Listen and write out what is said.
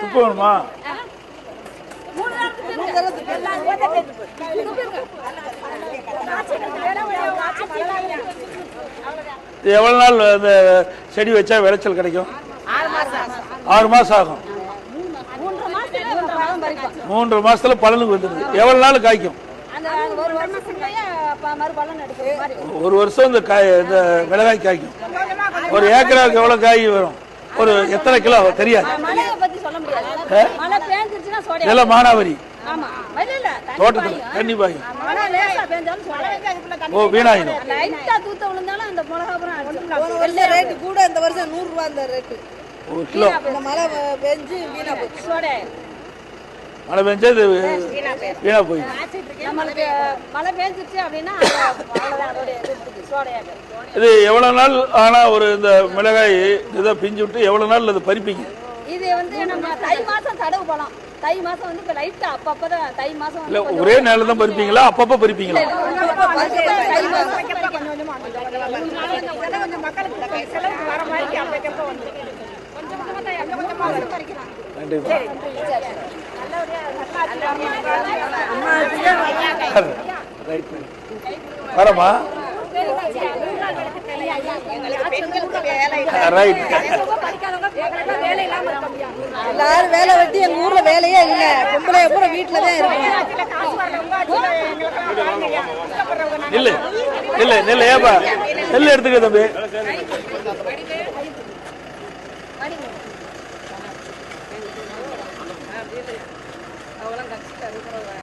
துப்பு வேணுமா? எவ்வளவு நாள் இந்த செடி வச்சா விளைச்சல் கிடைக்கும்? ஆறு மாசம் ஆகும். மூன்று மாசத்துல பலனுக்கு வந்துடுது. எவ்வளவு நாள் காய்க்கும்? ஒரு வருஷம் இந்த காய் இந்த மிளகாய் காய்க்கும். ஒரு ஏக்கராவுக்கு எவ்வளவு காய் வரும்? ஒரு எத்தனை கிலோ? தெரியாது. மழையை பத்தி சொல்ல முடியாது. மழை பேஞ்சிருச்சுன்னா சோடியா இதெல்லாம் மானாவரி. ஆமா. இல்ல இல்ல தண்ணி தோட்டத்துல. தண்ணி பாயும். ஓ வீணாயிடும் அந்த கூட இந்த வருஷம் நூறு ரூபா இந்த ரேட்டு. ஒரு கிலோ. இந்த மழை பெஞ்சு வீணா போச்சு. சோடியா மழை பெஞ்சா இது வீணா போயிடும் நம்மளுக்கு மழை பேஞ்சிருச்சு அப்படின்னா இது இருக்குது சோடையா இது எவ்வளவு நாள் ஆனா ஒரு இந்த மிளகாய் இதை பிஞ்சு விட்டு எவ்வளவு நாள் அது பறிப்பீங்க? இது வந்து நம்ம தை மாசம் தடவு போலாம். தை மாசம் வந்து இப்ப லைட்டா அப்பப்பதான் தை மாசம் இல்ல ஒரே நேரம் தான் பறிப்பீங்களா? அப்பப்ப பறிப்பீங்களா? தை இருக்க எல்லாரும் வேலை வெட்டி எங்க ஊர்ல வேலையே இல்ல. பொம்பளை கூட வீட்டுல தான் இருக்கும். நில்லு நில்லு நில்லு ஏப்பா. நெல் எடுத்துக்க தம்பி. அவங்களாம் கட்சியில் இருக்கிறவங்க.